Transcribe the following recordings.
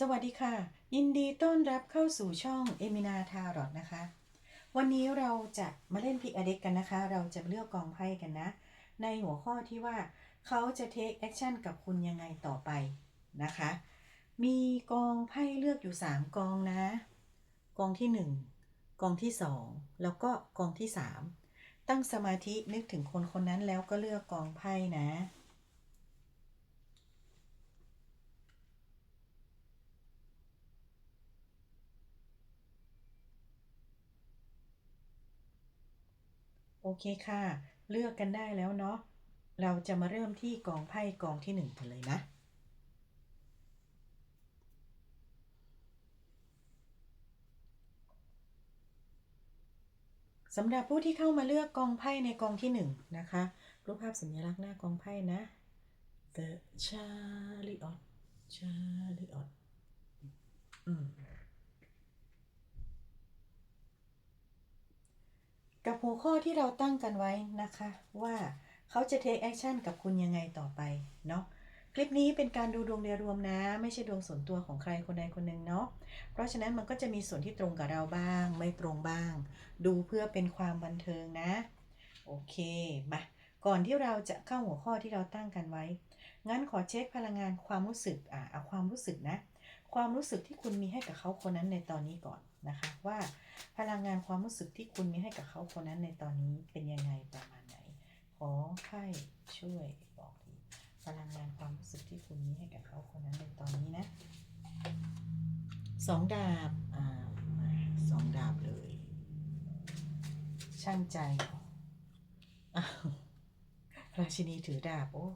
สวัสดีค่ะ ยินดีต้อนรับเข้าสู่ช่องเอมินาทารอดนะคะ วันนี้เราจะมาเล่นพิกอเด็กกันนะคะ เราจะเลือกกองไพ่กันนะ ในหัวข้อที่ว่าเขาจะเทคแอคชั่นกับคุณยังไงต่อไปนะคะ มีกองไพ่เลือกอยู่ 3 กองนะ กองที่ 1 กองที่ 2 แล้วก็กองที่ 3 ตั้งสมาธินึกถึงคนคนนั้นแล้วก็เลือกกองไพ่นะ เคค่ะ เลือกกันได้แล้วเนาะเราจะมาเริ่มที่กองไพ่กองที่หนึ่งกันเลยนะสำหรับผู้ที่เข้ามาเลือกกองไพ่ในกองที่หนึ่งนะคะ รูปภาพสัญลักษณ์หน้ากองไพ่นะ The Chariot Chariot อืม กับหัวข้อที่เราตั้งกันไว้นะคะ ว่าเขาจะ take action กับคุณยังไงต่อไปเนาะคลิปนี้เป็นการดูดวงโดยรวมนะ ไม่ใช่ดวงส่วนตัวของใครคนใดคนหนึ่งเนาะเพราะฉะนั้นมันก็จะมีส่วนที่ตรงกับเราบ้าง ไม่ตรงบ้าง ดูเพื่อเป็นความบันเทิงนะ โอเคมาก่อนที่เราจะเข้าหัวข้อที่เราตั้งกันไว้ งั้นขอเช็คพลังงานความรู้สึกอ่าเอาความรู้สึกนะ ความรู้สึกที่คุณมีให้กับเขาคนนั้นในตอนนี้ก่อน นะคะว่าพลังงานความรู้สึกที่คุณมีให้กับเขาคนนั้นในตอนนี้เป็นยังไงประมาณไหน ขอไพ่ช่วยบอกทีพลังงานความรู้สึกที่คุณมีให้กับเขาคนนั้นในตอนนี้นะสองดาบอ่าสองดาบเลยช่างใจราชินีถือดาบโอ้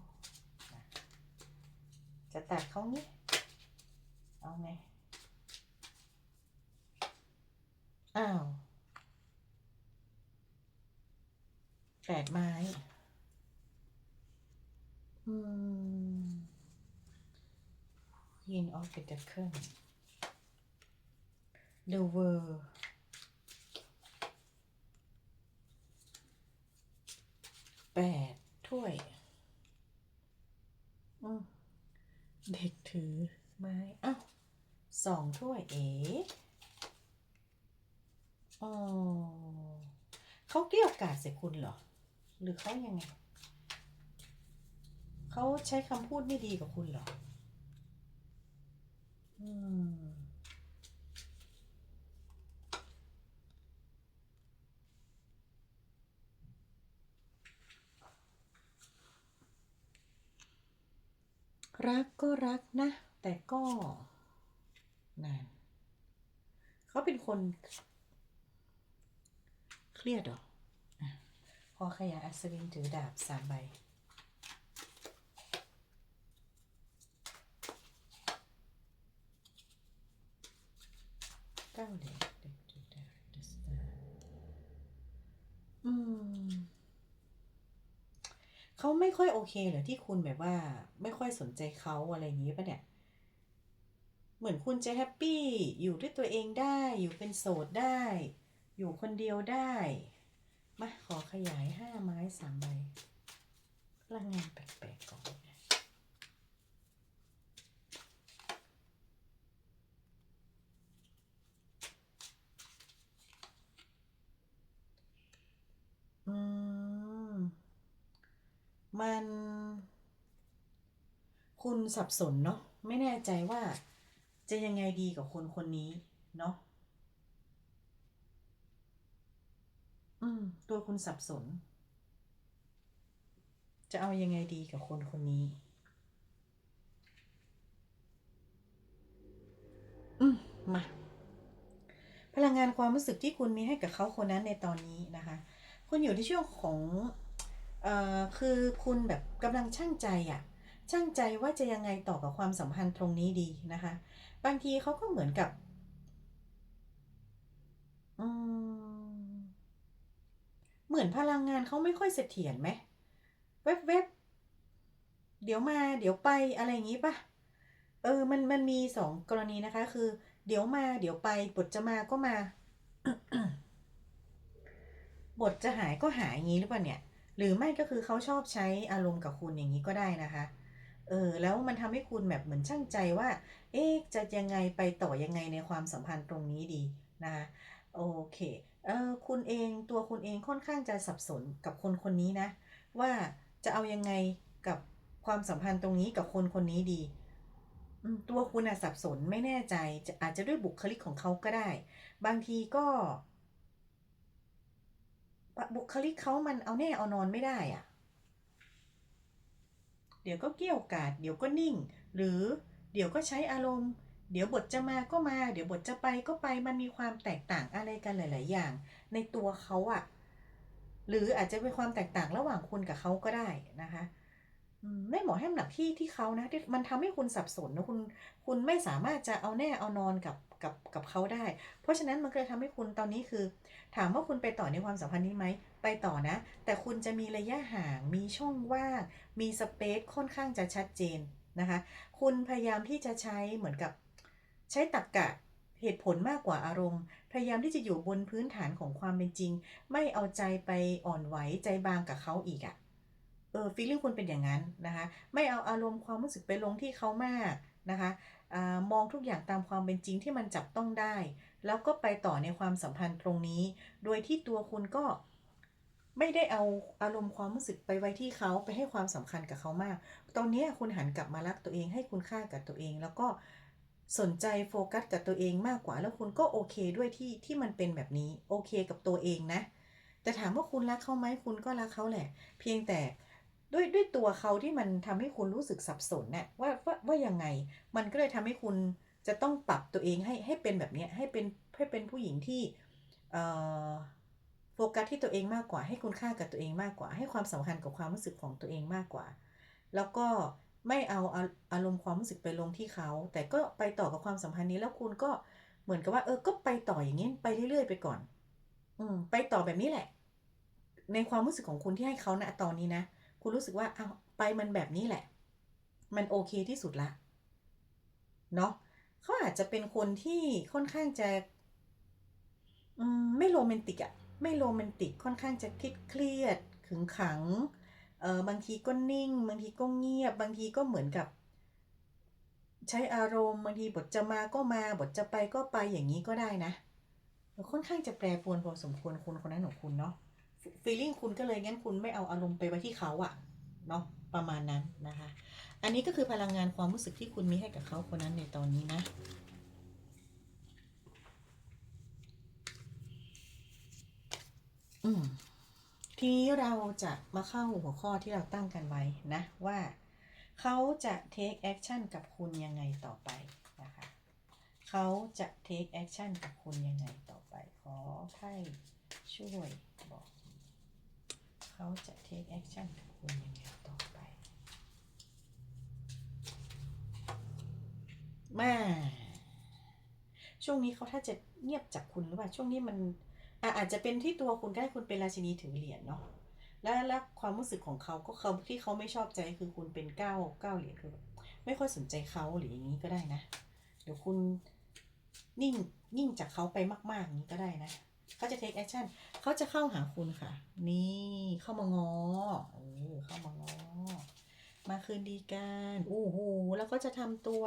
จะตัดเขางี้เอาไง อ้าวแปดไม้ อืม Queen of Pentacle The World แปดถ้วยอืมเด็กถือไม้อ้าวสองถ้วยเอ๋ อ๋อเขาเกลี้ยวกล่อมใส่คุณเหรอ หรือเขายังไง เขาใช้คำพูดไม่ดีกับคุณเหรอ อืม รักก็รักนะ แต่ก็นั่นเขาเป็นคน เครียดหรออะพอขยายอัศวินถือดาบสามใบ เก้าเหรียญเด็กถือดาบ The Star อืมเขาไม่ค่อยโอเคเหรอที่คุณแบบว่า ไม่ค่อยสนใจเขาอะไรอย่างนี้ปะเนี่ย เหมือนคุณจะแฮปปี้อยู่ด้วยตัวเองได้อยู่เป็นโสดได้ อยู่คนเดียวได้ มาขอขยายห้าไม้สามใบพลังงานแปลกๆก่อนนะอืมมัน คุณสับสนเนาะไม่แน่ใจว่าจะยังไงดีกับคนคนนี้เนาะ อืม ตัวคุณสับสน จะเอายังไงดีกับคนคนนี้ อืม มา พลังงานความรู้สึกที่คุณมีให้กับเขาคนนั้นในตอนนี้นะคะ คุณอยู่ในช่วงของเอ่อคือคุณแบบกำลังช่างใจอะช่างใจว่าจะยังไงต่อกับความสัมพันธ์ตรงนี้ดีนะคะ บางทีเขาก็เหมือนกับ อืม เหมือนพลังงานเขาไม่ค่อยเสถียรไหมเว็บเว็บเดี๋ยวมาเดี๋ยวไปอะไรอย่างนี้ปะเออมันมันมีสองกรณีนะคะ คือ เดี๋ยวมาเดี๋ยวไปบทจะมาก็มา บทจะหายก็หายอย่างนี้หรือเปล่าเนี่ย หรือไม่ก็คือเขาชอบใช้อารมณ์กับคุณอย่างนี้ก็ได้นะคะเออแล้วมันทำให้คุณแบบเหมือนช่างใจว่า เอ๊ะจะยังไงไปต่อยังไงในความสัมพันธ์ตรงนี้ดีนะคะโอเค เออคุณเองตัวคุณเองค่อนข้างจะสับสนกับคนคนนี้นะ ว่าจะเอายังไงกับความสัมพันธ์ตรงนี้กับคนคนนี้ดี ตัวคุณอะสับสนไม่แน่ใจจะอาจจะด้วยบุคลิกของเขาก็ได้ บางทีก็ บุคลิกเขามันเอาแน่เอานอนไม่ได้อะเดี๋ยวก็เกี่ยวกาด เดี๋ยวก็นิ่ง หรือเดี๋ยวก็ใช้อารมณ์ เดี๋ยวบทจะมาก็มา เดี๋ยวบทจะไปก็ไปมันมีความแตกต่างอะไรกันหลาย ๆ อย่าง ในตัวเขาอะหรืออาจจะเป็นความแตกต่างระหว่างคุณกับเขาก็ได้นะคะไม่เหมอให้หนักที่ที่เขานะที่มันทำให้คุณสับสนนะคุณคุณไม่สามารถจะเอาแน่เอานอนกับกับกับเขาได้ เพราะฉะนั้นมันก็เลยทำให้คุณตอนนี้คือ ถามว่าคุณไปต่อในความสัมพันธ์นี้ไหมไปต่อนะ แต่คุณจะมีระยะห่าง มีช่องว่าง มีสเปซค่อนข้างจะชัดเจนนะคะ คุณพยายามที่จะใช้เหมือนกับ ใช้ตรรกกะเหตุผลมากกว่าอารมณ์ พยายามที่จะอยู่บนพื้นฐานของความเป็นจริง ไม่เอาใจไปอ่อนไหวใจบางกับเขาอีกอะ่ะเออฟีลลิ่งคุณเป็นอย่างนั้นนะคะ ไม่เอาอารมณ์ความรู้สึกไปลงที่เขามากนะคะอมองทุกอย่างตามความเป็นจริงที่มันจับต้องได้ แล้วก็ไปต่อในความสัมพันธ์ตรงนี้ โดยที่ตัวคุณก็ไม่ได้เอาอารมณ์ความรู้สึกไปไว้ที่เขาไปให้ความสำคัญกับเขามาก ตอนนี้คุณหันกลับมารักตัวเองให้คุณค่ากับตัวเอง แล้วก็ สนใจโฟกัสกับตัวเองมากกว่าแล้วคุณก็โอเคด้วยที่ที่มันเป็นแบบนี้โอเคกับตัวเองนะ แต่ถามว่าคุณรักเขาไหมคุณก็รักเขาแหละ เพียงแต่ด้วยด้วยตัวเขาที่มันทำให้คุณรู้สึกสับสนเนี่ยว่าว่าว่ายังไง มันก็เลยทำให้คุณจะต้องปรับตัวเองให้ให้เป็นแบบนี้ให้เป็นให้เป็นผู้หญิงที่เอ่อโฟกัสที่ตัวเองมากกว่า ให้คุณค่ากับตัวเองมากกว่า ให้ความสำคัญกับความรู้สึกของตัวเองมากกว่า แล้วก็ ไม่เอาอารมณ์ความรู้สึกไปลงที่เขา แต่ก็ไปต่อกับความสัมพันธ์นี้แล้วคุณก็เหมือนกับว่า เออก็ไปต่ออย่างนี้ไปเรื่อยๆ ไปก่อน อืม ไปต่อแบบนี้แหละ ในความรู้สึกของคุณที่ให้เขาณตอนนี้นะคุณรู้สึกว่าเอาไปมันแบบนี้แหละ มันโอเคที่สุดละเนาะเขาอาจจะเป็นคนที่ค่อนข้างจะอืมไม่โรแมนติกอะไม่โรแมนติกค่อนข้างจะคิดเครียดขึงขัง เออบางทีก็นิ่ง บางทีก็เงียบ บางทีก็เหมือนกับ ใช้อารมณ์บางทีบทจะมาก็มาบทจะไปก็ไปอย่างนี้ก็ได้นะค่อนข้างจะแปรปรวนพอสมควรคนคนนั้นของคุณเนาะฟีลลิ่งคุณก็เลยงั้นคุณไม่เอาอารมณ์ไปไว้ที่เขาอะเนาะประมาณนั้นนะคะ อันนี้ก็คือพลังงานความรู้สึกที่คุณมีให้กับเขาคนนั้นในตอนนี้นะอืม ทีนี้เราจะมาเข้าหัวข้อที่เราตั้งกันไว้นะว่าเขาจะ take action กับคุณยังไงต่อไปนะคะเขาจะ take action กับคุณยังไงต่อไป ขอไพ่ช่วยบอกเขาจะ take action กับคุณยังไงต่อไป มา ช่วงนี้เขาถ้าจะเงียบจากคุณหรือเปล่าช่วงนี้มัน อะอาจจะเป็นที่ตัวคุณได้คุณเป็นราชินีถือเหรียญเนาะและและความรู้สึกของเขาก็เขาที่เขาไม่ชอบใจคือคุณเป็นเก้าเก้าเหรียญคือแบบไม่ค่อยสนใจเขาหรืออย่างนี้ก็ได้นะเดี๋ยวคุณนิ่งนิ่งจากเขาไปมากๆอย่างนี้ก็ได้นะเขาจะ take action เขาจะเข้าหาคุณค่ะ นี่เข้ามางอเออเข้ามางอ มาคืนดีกันโอ้โหแล้วก็จะทำตัว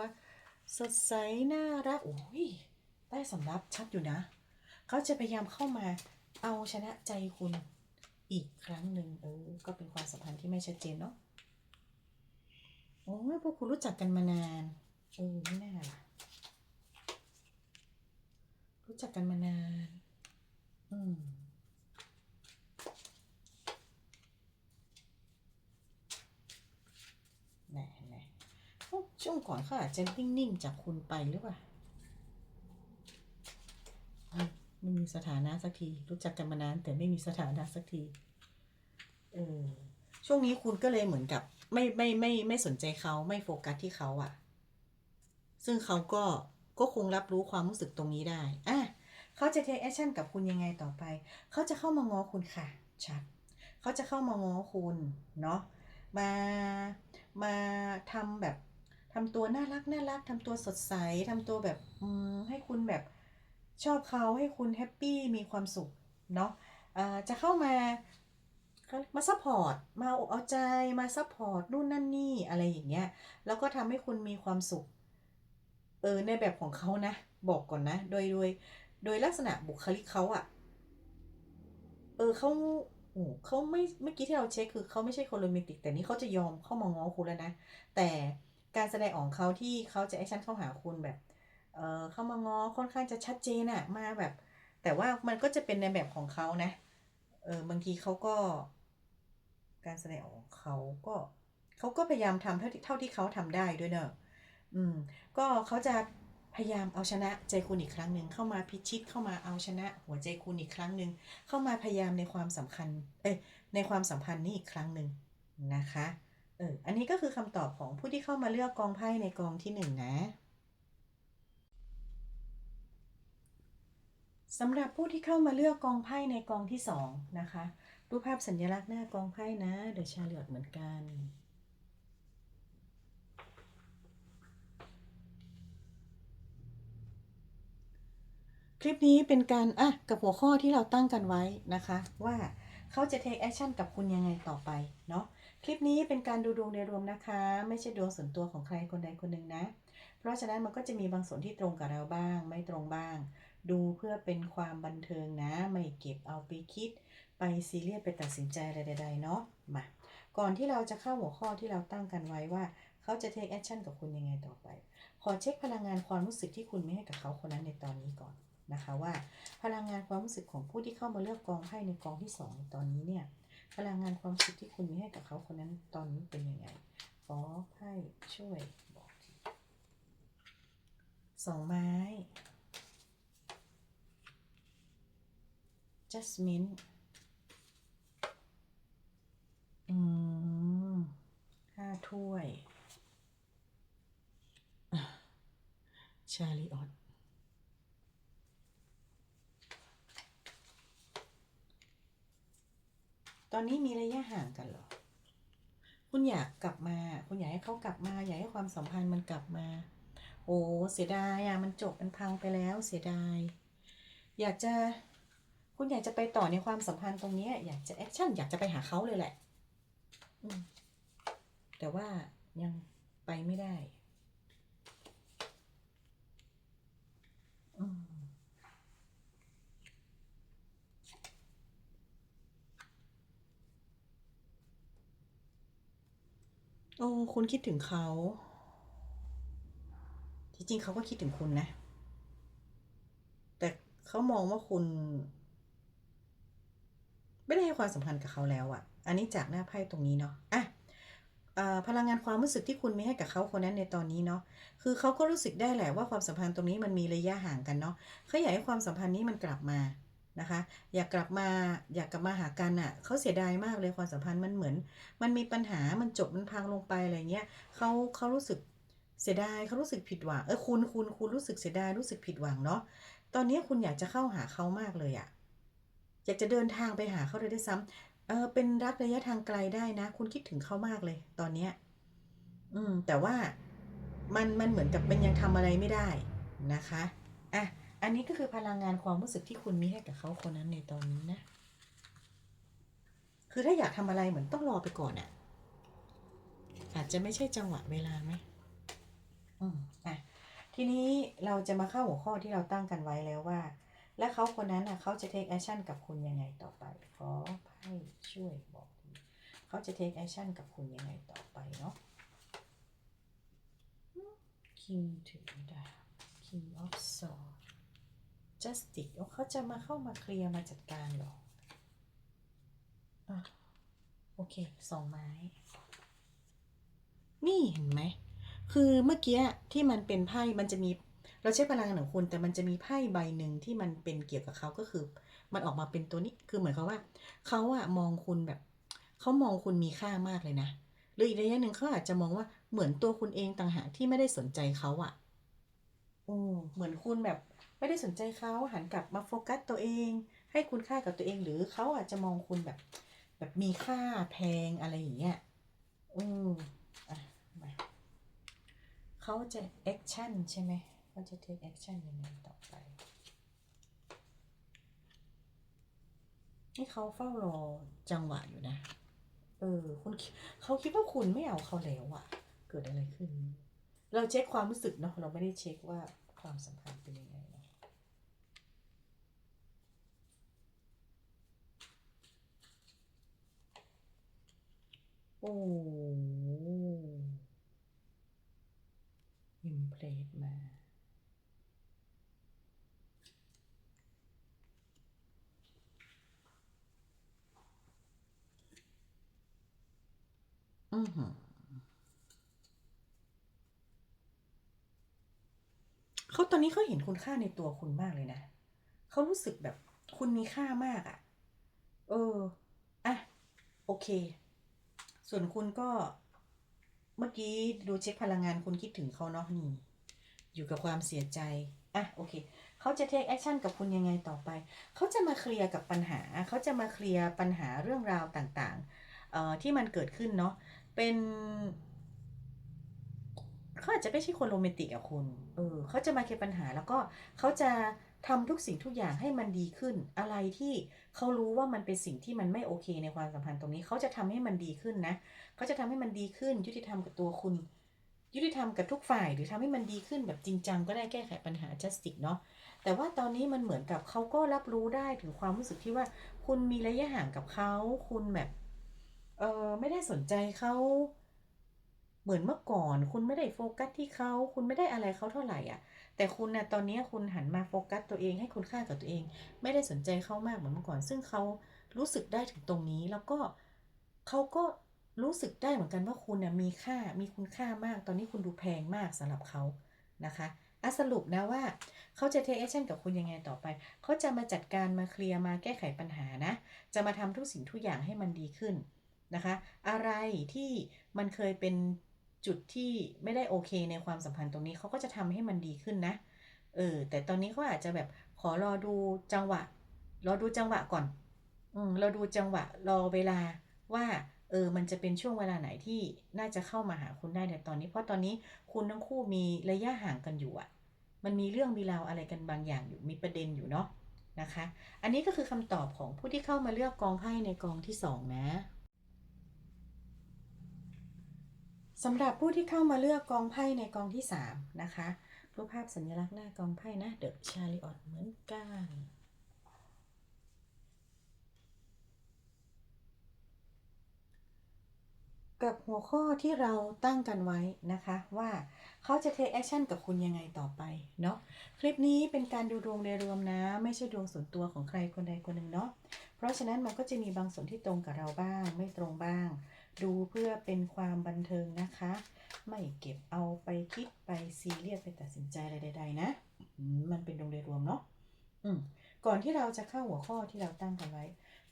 สดใสน่ารักโอ้ยได้สำรับชัดอยู่นะ เขาจะพยายามเข้ามาเอาชนะใจคุณอีกครั้งหนึ่งเออ ก็เป็นความสัมพันธ์ที่ไม่ชัดเจนเนาะโอ้ยพวกคุณรู้จักกันมานานเออไม่น่าล่ะรู้จักกันมานาน อืมแหน่แหน่ช่วงก่อนเขาอาจจะนิ่งๆจากคุณไปหรือเปล่าอืม ไม่มีสถานะสักที รู้จักกันมานาน แต่ไม่มีสถานะสักทีเออช่วงนี้คุณก็เลยเหมือนกับ ไม่ไม่ไม่ไม่สนใจเขาไม่โฟกัสที่เขาอะซึ่งเขาก็ก็คงรับรู้ความรู้สึกตรงนี้ได้อะเขาจะ take action กับคุณยังไงต่อไป เขาจะเข้ามาง้อคุณค่ะ ชัด เขาจะเข้ามาง้อคุณเนาะ มา มาทำแบบทำตัวน่ารักน่ารักทำตัวสดใสทำตัวแบบอืมให้คุณแบบ ชอบเขาให้คุณแฮปปี้มีความสุขเนาะะจะเข้ามามาซัพพอร์ตมาอาอกเอาใจมาซัพพอร์ตนู่นนั่นนี่อะไรอย่างเงี้ยแล้วก็ทำให้คุณมีความสุขเออในแบบของเขานะบอกก่อนนะ โดยโดยโดยลักษณะบุคลิกเขาอะเออเขาโอ้เขาไม่เมื่อกี้ที่เราเช็คคือเขาไม่ใช่คนโรแมนติก แต่นี่เขาจะยอมเข้ามาง้อคุณแล้วนะ แต่การแสดงออกของเขาที่เขาจะแอคชั่นเข้าหาคุณแบบ เออเข้ามางอค่อนข้างจะชัดเจนอะมาแบบ แต่ว่ามันก็จะเป็นในแบบของเขานะเออบางทีเขาก็ การแสดงของเขาก็เขาก็พยายามทำเท่าที่เท่าที่เขาทำได้ด้วยเนอะอืม ก็เขาจะพยายามเอาชนะใจคุณอีกครั้งหนึ่งเข้ามาพิชิตเข้ามาเอาชนะ หัวใจคุณอีกครั้งหนึ่งเข้ามาพยายามในความสำคัญ เอ้ยในความสัมพันธ์นี้อีกครั้งหนึ่งนะคะเอออันนี้ก็คือคำตอบของผู้ที่เข้ามาเลือกกองไพ่ในกองที่หนึ่งนะ สำหรับผู้ที่เข้ามาเลือกกองไพ่ในกองที่สองนะคะ รูปภาพสัญลักษณ์หน้ากองไพ่นะ เดอะชาเลียตเหมือนกัน คลิปนี้เป็นการอะกับหัวข้อที่เราตั้งกันไว้นะคะ ว่าเขาจะ take action กับคุณยังไงต่อไปเนาะคลิปนี้เป็นการดูดวงโดยรวมนะคะ ไม่ใช่ดวงส่วนตัวของใครคนใดคนหนึ่งนะ เพราะฉะนั้นมันก็จะมีบางส่วนที่ตรงกับเราบ้าง ไม่ตรงบ้าง ดูเพื่อเป็นความบันเทิงนะ ไม่เก็บเอาไปคิด ไปซีเรียสไปตัดสินใจอะไรใดๆเนาะมา ก่อนที่เราจะเข้าหัวข้อที่เราตั้งกันไว้ว่า เขาจะ take action กับคุณยังไงต่อไป ขอเช็คพลังงานความรู้สึกที่คุณมีให้กับเขาคนนั้นในตอนนี้ก่อนนะคะว่า พลังงานความรู้สึกของผู้ที่เข้ามาเลือกกองไพ่ในกองที่สองในตอนนี้เนี่ยพลังงานความรู้สึกที่คุณมีให้กับเขาคนนั้นตอนนี้เป็นยังไง ขอไพ่ช่วยบอกทีสองไม้ jasmine อืมห้าถ้วย ชาลีออตตอนนี้มีระยะห่างกันเหรอ คุณอยากกลับมา คุณอยากให้เขากลับมา อยากให้ความสัมพันธ์มันกลับมา โอ้ เสียดายอะมันจบมันพังไปแล้ว เสียดาย อยากจะ คุณอยากจะไปต่อในความสัมพันธ์ตรงนี้ อยากจะแอคชั่นอยากจะไปหาเขาเลยแหละแต่ว่ายังไปไม่ได้โอ้คุณคิดถึงเขา จริงๆเขาก็คิดถึงคุณนะ แต่เขามองว่าคุณ ไม่ได้ให้ความสำคัญกับเขาแล้วอะ่ะ อันนี้จากหน้าไพ่ตรงนี้เนาะอะพลังงานความรู้สึกที่คุณไมีให้กับเขาคนนั้นในตอนนี้เนาะ คือเขาก็รู้สึกได้แหละว่าความสัมพันธ์ตรงนี้มันมีระยะห่างกันเนาะเขาอยากให้ความสัมพันธ์นี้มันกลับมานะคะ อยากกลับมาอยากกลับมาหากันอะ่ะเขาเสียดายมากเลยความสัมพันธ์มันเหมือน มันมีปัญหามันจบมันพังลงไปอะไรเงี้ยเขาเขารู้สึกเสียดายเขารู้สึกผิดหวังเออคุณคุณคุณรู้สึกเสียดายรู้สึกผิดหวังเนาะตอนนี้คุณอยากจะเข้าหาเขามากเลยอะ อยากจะเดินทางไปหาเขาเลยด้วยซ้ำเออเป็นรักระยะทางไกลได้นะ คุณคิดถึงเขามากเลย ตอนเนี้ยอืม แต่ว่ามันมันเหมือนกับมันยังทำอะไรไม่ได้นะคะอะอันนี้ก็คือพลังงานความรู้สึกที่คุณมีให้กับเขาคนนั้นในตอนนี้นะ คือถ้าอยากทำอะไรเหมือนต้องรอไปก่อนอะ อาจจะไม่ใช่จังหวะเวลาไหมอืมอะทีนี้เราจะมาเข้าหัวข้อที่เราตั้งกันไว้แล้วว่า และเขาคนนั้นอะเขาจะ take action กับคุณยังไงต่อไป ขอไพ่ช่วยบอกทีเขาจะ take action กับคุณยังไงต่อไปเนาะ King ถือดาบ King of Swords Justice เขาจะมาเข้ามาเคลียร์มาจัดการหรออะโอเคสองไม้ นี่เห็นไหม คือเมื่อกี้ที่มันเป็นไพ่มันจะมี เราใช้พลังงานของคุณแต่มันจะมีไพ่ใบหนึ่งที่มันเป็นเกี่ยวกับเขาก็คือ มันออกมาเป็นตัวนี้คือเหมือนเขาว่าเขาอะมองคุณแบบเขามองคุณมีค่ามากเลยนะ หรืออีกระยะหนึ่งเขาอาจจะมองว่าเหมือนตัวคุณเองต่างหากที่ไม่ได้สนใจเขาอะโอ้เหมือนคุณแบบไม่ได้สนใจเขาหันกลับมาโฟกัสตัวเอง ให้คุณค่ากับตัวเอง หรือเขาอาจจะมองคุณแบบ แบบมีค่าแพงอะไรอย่างเงี้ยอืมอะมาเขาจะ action ใช่ไหม เขาจะ take action ยังไงต่อไป นี่เขาเฝ้ารอจังหวะอยู่นะ เออ คุณเขาคิดว่าคุณไม่เอาเขาแล้วอะเกิดอะไรขึ้น เราเช็คความรู้สึกเนาะ เราไม่ได้เช็คว่าความสัมพันธ์เป็นยังไงนะโอ้ อิมเพรสมา อือหือ เขาตอนนี้เขาเห็นคุณค่าในตัวคุณมากเลยนะเขารู้สึกแบบคุณมีค่ามากอะ่ะ เออ อะ โอเค ส่วนคุณก็ เมื่อกี้ดูเช็คพลังงานคุณคิดถึงเขาเนาะนี่ อยู่กับความเสียใจ อะ โอเค เขาจะ take action กับคุณยังไงต่อไป เขาจะมาเคลียร์กับปัญหา เขาจะมาเคลียร์ปัญหาเรื่องราวต่าง ๆ เอ่อ ที่มันเกิดขึ้นเนาะ เป็นเขาอาจจะไม่ใช่คนโรแมนติกอะคุณ เออเขาจะมาเคลียร์ปัญหาแล้วก็เขาจะทำทุกสิ่งทุกอย่างให้มันดีขึ้น อะไรที่เขารู้ว่ามันเป็นสิ่งที่มันไม่โอเคในความสัมพันธ์ตรงนี้เขาจะทำให้มันดีขึ้นนะเขาจะทำให้มันดีขึ้น ยุติธรรมกับตัวคุณ ยุติธรรมกับทุกฝ่าย หรือทำให้มันดีขึ้นแบบจริงจังก็ได้แก้ไขปัญหา justice เนาะแต่ว่าตอนนี้มันเหมือนกับเขาก็รับรู้ได้ถึงความรู้สึกที่ว่า คุณมีระยะห่างกับเขาคุณแบบ เออไม่ได้สนใจเขาเหมือนเมื่อก่อน คุณไม่ได้โฟกัสที่เขาคุณไม่ได้อะไรเขาเท่าไหร่อะ แต่คุณนะตอนนี้คุณหันมาโฟกัสตัวเองให้คุณค่ากับตัวเอง ไม่ได้สนใจเขามากเหมือนเมื่อก่อน ซึ่งเขารู้สึกได้ถึงตรงนี้แล้วก็เขาก็รู้สึกได้เหมือนกันว่าคุณน่ะมีค่ามีคุณค่ามาก ตอนนี้คุณดูแพงมากสำหรับเขานะคะอะสรุปนะว่าเขาจะ take action กับคุณยังไงต่อไป เขาจะมาจัดการมาเคลียร์มาแก้ไขปัญหานะ จะมาทำทุกสิ่งทุกอย่างให้มันดีขึ้น นะคะ อะไรที่มันเคยเป็นจุดที่ไม่ได้โอเคในความสัมพันธ์ตรงนี้เขาก็จะทำให้มันดีขึ้นนะ เออ แต่ตอนนี้เขาอาจจะแบบขอรอดูจังหวะ รอดูจังหวะก่อน อืม เราดูจังหวะรอเวลาว่า เออ มันจะเป็นช่วงเวลาไหนที่น่าจะเข้ามาหาคุณได้ในตอนนี้ เพราะตอนนี้คุณทั้งคู่มีระยะห่างกันอยู่อะมันมีเรื่องมีราวอะไรกันบางอย่างอยู่ มีประเด็นอยู่เนาะนะคะ อันนี้ก็คือคำตอบของผู้ที่เข้ามาเลือกกองไพ่ในกองที่สองนะ สำหรับผู้ที่เข้ามาเลือกกองไพ่ในกองที่สามนะคะ รูปภาพสัญลักษณ์หน้ากองไพ่นะเดอะชาริออตเหมือนกันกับหัวข้อที่เราตั้งกันไว้นะคะว่าเขาจะ take action กับคุณยังไงต่อไปเนาะคลิปนี้เป็นการดูดวงโดยรวมนะ ไม่ใช่ดวงส่วนตัวของใครคนใดคนหนึ่งเนาะเพราะฉะนั้นมันก็จะมีบางส่วนที่ตรงกับเราบ้าง ไม่ตรงบ้าง ดูเพื่อเป็นความบันเทิงนะคะ ไม่เก็บเอาไปคิดไปซีเรียสไปตัดสินใจอะไรใด ๆ นะ มันเป็นดวงโดยรวมเนาะอืมก่อนที่เราจะเข้าหัวข้อที่เราตั้งกันไว้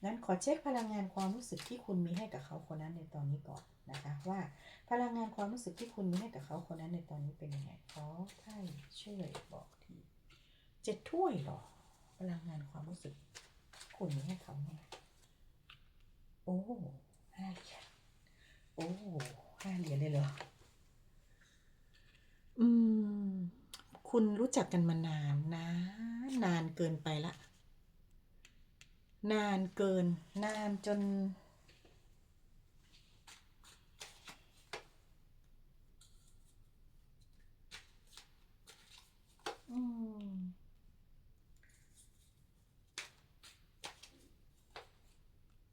งั้นขอเช็คพลังงานความรู้สึกที่คุณมีให้กับเขาคนนั้นในตอนนี้ก่อนนะคะ ว่าพลังงานความรู้สึกที่คุณมีให้กับเขาคนนั้นในตอนนี้เป็นยังไงขอไพ่ช่วยบอกทีเจ็ดถ้วยหรอ พลังงานความรู้สึก คุณมีให้เขาเนี่ยโอ้ห้าเหรีย อ้ห้าเหรียญเลยเหรอ อืม คุณรู้จักกันมานานนะ นานเกินไปละ นานเกิน นานจน อืม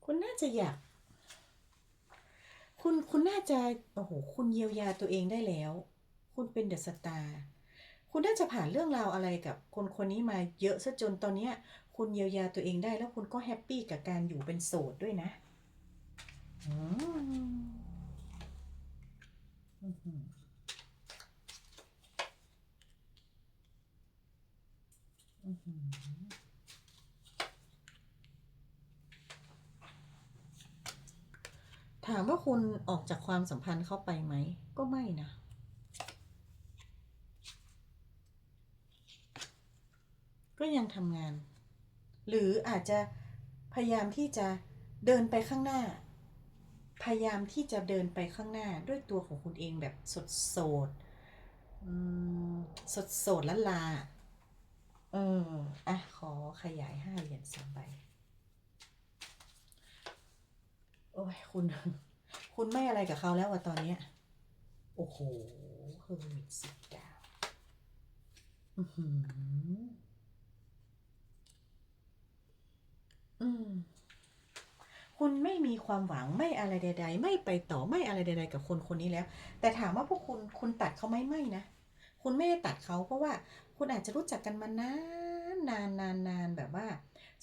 คุณน่าจะอยาก คุณน่าจะโอ้โหคุณเยียวยาตัวเองได้แล้ว คุณเป็นเดอะสตาร์คุณน่าจะผ่านเรื่องราวอะไรกับคนคนนี้มาเยอะซะจนตอนเนี้ย คุณเยียวยาตัวเองได้แล้วคุณก็แฮปปี้กับการอยู่เป็นโสดด้วยนะ อืมอื้อหืออื้อหือถาม ว่าคุณออกจากความสัมพันธ์เข้าไปไหม ก็ไม่นะก็ยังทำงาน หรืออาจจะพยายามที่จะเดินไปข้างหน้า พยายามที่จะเดินไปข้างหน้าด้วยตัวของคุณเองแบบสดโสดสดโสดละลา เออ อะ ขอขยายห้าเหรียญสามใบ โอ้ย คุณ คุณไม่อะไรกับเขาแล้วอะตอนเนี้ยโอ้โหเฮอร์มิตสิบดาวอือหืออืมคุณไม่มีความหวังไม่อะไรใด ๆ ไม่ไปต่อไม่อะไรใด ๆ กับคนคนนี้แล้ว แต่ถามว่าพวกคุณคุณตัดเขาไหมไม่นะ คุณไม่ได้ตัดเขาเพราะว่าคุณอาจจะรู้จักกันมานานนานนานนานแบบว่า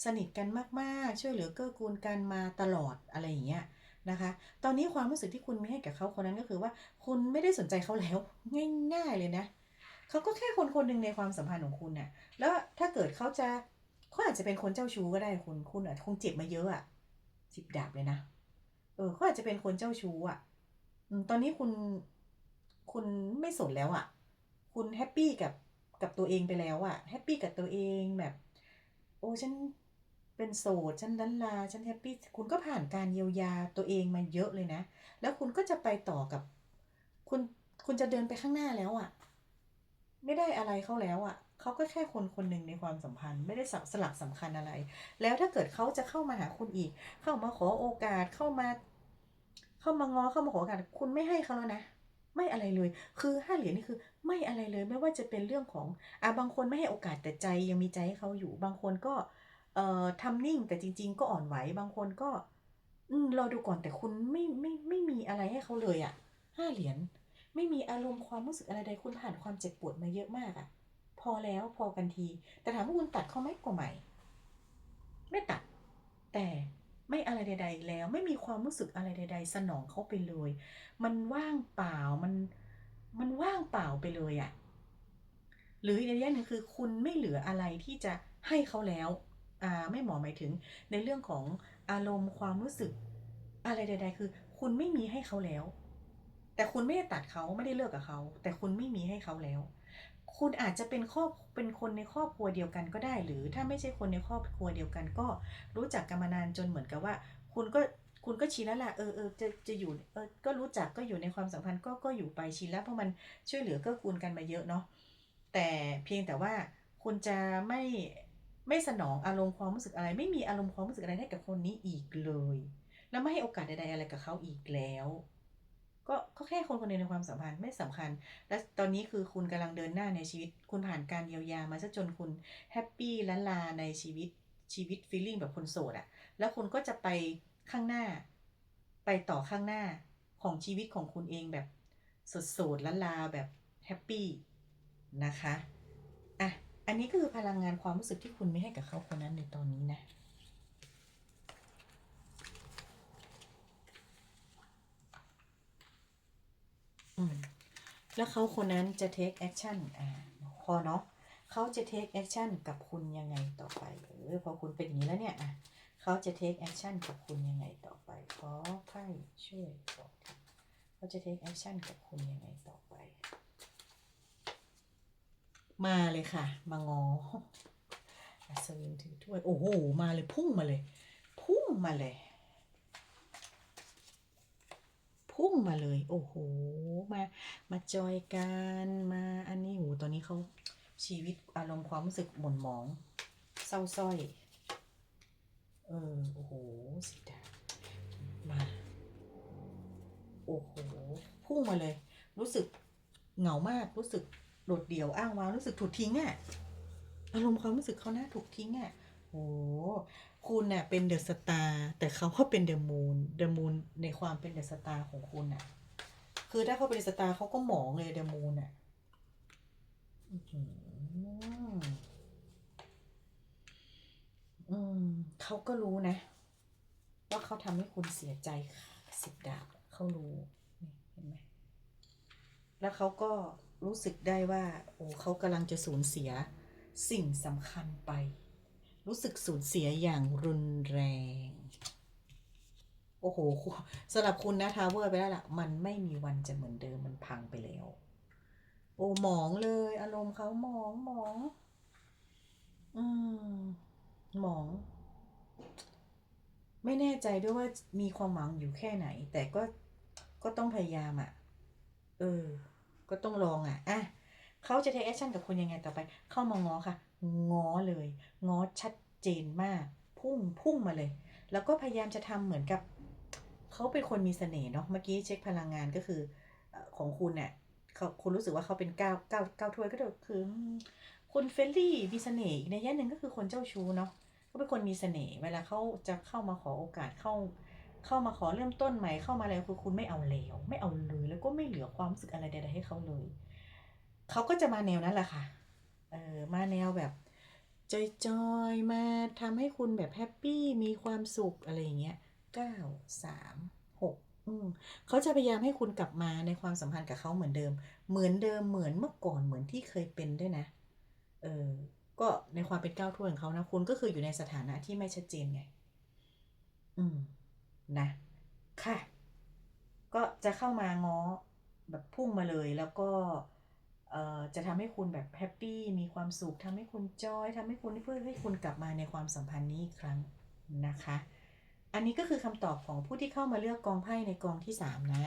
สนิทกันมากๆ ช่วยเหลือเกื้อกูลกันมาตลอดอะไรอย่างเงี้ย นะคะ ตอนนี้ความรู้สึกที่คุณมีให้กับเขาคนนั้นก็คือว่าคุณไม่ได้สนใจเขาแล้วง่าย ๆเลยนะเขาก็แค่คนคนหนึ่งในความสัมพันธ์ของคุณน่ะแล้วถ้าเกิดเขาจะเขาอาจจะเป็นคนเจ้าชู้ก็ได้คุณคุณอาจคงเจ็บมาเยอะอะสิบดาบเลยนะเออเขาอาจจะเป็นคนเจ้าชู้อะตอนนี้คุณคุณไม่สนแล้วอะคุณแฮปปี้กับกับตัวเองไปแล้วอะแฮปปี้กับตัวเองแบบ โอ้ฉัน เป็นโสดฉันลันลาฉันแฮปปี้คุณก็ผ่านการเยียวยาตัวเองมาเยอะเลยนะ แล้วคุณก็จะไปต่อกับ คุณคุณจะเดินไปข้างหน้าแล้วอะไม่ได้อะไรเขาแล้วอะเขาก็แค่คนคนหนึ่งในความสัมพันธ์ไม่ได้สสลักสำคัญอะไร แล้วถ้าเกิดเขาจะเข้ามาหาคุณอีก เข้ามาขอโอกาสเข้ามา เข้ามางอเข้ามาขอโอกาสคุณไม่ให้เขาแล้วนะไม่อะไรเลย คือห้าเหรียญนี่คือไม่อะไรเลย ไม่ว่าจะเป็นเรื่องของ อะบางคนไม่ให้โอกาสแต่ใจยังมีใจให้เขาอยู่ บางคนก็ เอ่อทำนิ่งแต่จริง ๆ ก็อ่อนไหวบางคนก็ อืมรอดูก่อนแต่คุณไม่ไม่ไม่มีอะไรให้เขาเลยอะห้าเหรียญไม่มีอารมณ์ความรู้สึกอะไรใดคุณผ่านความเจ็บปวดมาเยอะมากอะพอแล้วพอกันที แต่ถามว่าคุณตัดเขาไหมก็ไม่ไม่ตัด แต่ไม่อะไรใด ๆ แล้วไม่มีความรู้สึกอะไรใด ๆ สนองเขาไปเลย มันว่างเปล่ามันมันว่างเปล่าไปเลยอะหรืออีกในแง่หนึ่งคือคุณไม่เหลืออะไรที่จะให้เขาแล้ว ไม่หมอหมายถึง ในเรื่องของอารมณ์ความรู้สึก อะไรใด ๆ คือ คุณไม่มีให้เขาแล้ว แต่คุณไม่ได้ตัดเขาไม่ได้เลิกกับเขา แต่คุณไม่มีให้เขาแล้ว คุณอาจจะเป็นครอบเป็นคนในครอบครัวเดียวกันก็ได้ หรือถ้าไม่ใช่คนในครอบครัวเดียวกัน ก็รู้จักกันมานานจนเหมือนกับว่า คุณก็คุณก็ชินแล้วล่ะเออเออจะจะอยู่เออก็รู้จักก็อยู่ในความสัมพันธ์ก็ก็อยู่ไปชินแล้วเพราะมันช่วยเหลือเกื้อกูลกันมาเยอะเนาะแต่เพียงแต่ว่าคุณจะไม่ ไม่สนองอารมณ์ความรู้สึกอะไร ไม่มีอารมณ์ความรู้สึกอะไรให้กับคนนี้อีกเลย แล้วไม่ให้โอกาสใดๆอะไรกับเขาอีกแล้ว ก็ก็แค่คนคนเดียวในความสัมพันธ์ไม่สำคัญ และตอนนี้คือคุณกำลังเดินหน้าในชีวิต คุณผ่านการเยียวยามาซะจนคุณแฮปปี้ล้านลาในชีวิตชีวิตฟีลลิ่งแบบคนโสดอะแล้วคุณก็จะไปข้างหน้า ไปต่อข้างหน้าของชีวิตของคุณเองแบบสดโสดล้านลาแบบแฮปปี้นะคะ อันนี้ก็คือพลังงานความรู้สึกที่คุณไม่ให้กับเขาคนนั้นในตอนนี้นะ อืม แล้วเขาคนนั้นจะ take action อ่าพอเนาะเขาจะ take action กับคุณยังไงต่อไปเออพอคุณเป็นอย่างนี้แล้วเนี่ยอะเขาจะ take action กับคุณยังไงต่อไปขอไพ่ช่วยบอกเขาจะ take action กับคุณยังไงต่อ มาเลยค่ะ มางออัศวินถือถ้วย โอ้โห มาเลยพุ่งมาเลย พุ่งมาเลย พุ่งมาเลย โอ้โห มา มาจอยกัน มาอันนี้หูตอนนี้เขาชีวิตอารมณ์ความรู้สึกหม่นหมอง เศร้าส้อย เออ โอ้โหสิดามา โอ้โห พุ่งมาเลย รู้สึกเหงามาก รู้สึก โดดเดี่ยวอ้างว้างรู้สึกถูกทิ้งอะ่ะอารมณ์ความรู้สึกเขานะถูกทิ้งอะ่ะโอ้คุณเน่ะเป็นเดอะสตาร์แต่เขาก็เป็นเดอะมูนเดอะมูนในความเป็นเดอะสตาร์ของคุณน่ะ คือถ้าเขาเป็นเดอะสตาร์เขาก็หมองเลยเดอะมูนอะอืมเขาก็รู้นะ ว่าเขาทำให้คุณเสียใจสิบดาบเขารู้เห็นไหมแล้วเขาก็ รู้สึกได้ว่าโอ้เขากำลังจะสูญเสียสิ่งสำคัญไป รู้สึกสูญเสียอย่างรุนแรง โอ้โหสำหรับคุณนะทาวเวอร์ไปแล้วล่ะ มันไม่มีวันจะเหมือนเดิมมันพังไปแล้ว โอ้หมองเลย อารมณ์เขาหมองหมอง อืมหมอง ไม่แน่ใจด้วยว่ามีความหวังอยู่แค่ไหน แต่ก็ก็ต้องพยายามอะ เออ ก็ต้องลองอะอะเขาจะ take action กับคุณยังไงต่อไป เข้ามาง้อค่ะ ง้อเลย ง้อชัดเจนมาก พุ่งพุ่งมาเลย แล้วก็พยายามจะทำเหมือนกับ เขาเป็นคนมีเสน่ห์เนาะ เมื่อกี้เช็คพลังงานก็คือของคุณเนี่ยเขาคุณรู้สึกว่าเขาเป็นเก้าเก้าเก้าถ้วยก็คือ คุณเฟรนลี่มีเสน่ห์อีกในแง่หนึ่งก็คือคนเจ้าชู้เนาะเขาเป็นคนมีเสน่ห์เวลาเขาจะเข้ามาขอโอกาสเข้า เข้ามาขอเริ่มต้นใหม่เข้ามาอะไรคือคุณไม่เอาแล้วไม่เอาเลยแล้วก็ไม่เหลือความรู้สึกอะไรใดๆให้เขาเลยเขาก็จะมาแนวนั้นแหละค่ะเออมาแนวแบบจอยๆมาทำให้คุณแบบแฮปปี้มีความสุขอะไรอย่างเงี้ยเก้าสามหกอืมเขาจะพยายามให้คุณกลับมาในความสัมพันธ์กับเขาเหมือนเดิม เหมือนเดิมเหมือนเมื่อก่อนเหมือนที่เคยเป็นด้วยนะเออก็ในความเป็นก้าวถ้วยของเขานะคุณก็คืออยู่ในสถานะที่ไม่ชัดเจนไง อืม นะค่ะ ก็จะเข้ามาง้อแบบพุ่งมาเลยแล้วก็จะทำให้คุณแบบแฮปปี้มีความสุขทำให้คุณจอยทำให้คุณเพื่อให้คุณกลับมาในความสัมพันธ์นี้อีกครั้งนะคะ อันนี้ก็คือคำตอบของผู้ที่เข้ามาเลือกกองไพ่ในกองที่ 3 นะ